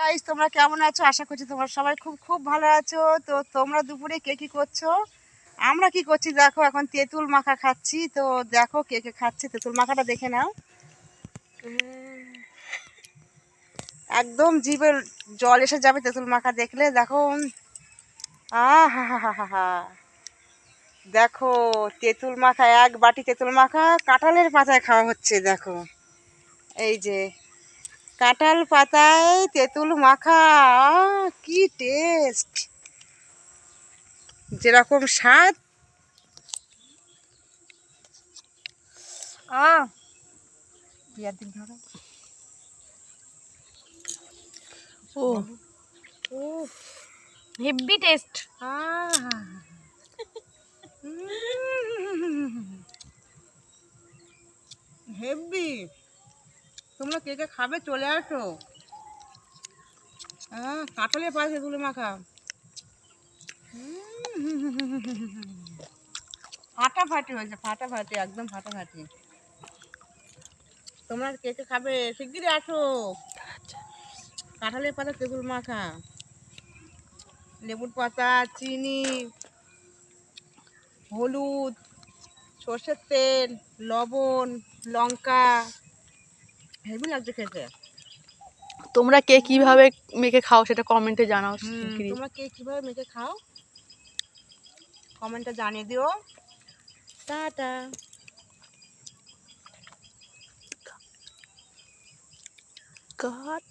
Guys তোমরা কেমন আছো? আশা করছি তোমরা সবাই খুব খুব ভালো আছো। তো তোমরা দুপুরে কে কি করছ? আমরা কি করছি? দেখো, এখন তেঁতুল মাখা খাচ্ছি। তো দেখো কে কে খাচ্ছে। তেঁতুল মাখাটা দেখে নাও। একদম জিভে জল এসে যাবে তেঁতুল মাখা দেখলে। দেখো। আহ হা হা হা হা দেখো, তেঁতুল মাখা, এক বাটি তেঁতুল মাখা, কাঁঠালের পাতায় খাওয়া হচ্ছে, দেখো। এই যে কাঁঠাল পাতায় তেঁতুল মাখা কি টেস্ট যেরকম স্বাদ। ও। হেভি টেস্ট হেভি তোমরা কে কে খাবে চলে আসো। হ্যাঁ কাঁঠালে পাশে তুলে মাখা। ফাটাফাটি হয়েছে ফাটাফাটি একদম ফাটাফাটি তোমরা কে কে খাবে? শিগগিরই আসো। কাঁঠালের পাতা তেঁতুল মাখা। লেবুর পাতা, চিনি, হলুদ, সর্ষের তেল, লবণ, লঙ্কা। হেভি লাগছে খেতে। তোমরা কে কীভাবে মেখে খাও সেটা কমেন্টে জানাও তোমরা কে কীভাবে মেখে খাও কমেন্টে জানিয়ে দিও। টাটা। কাট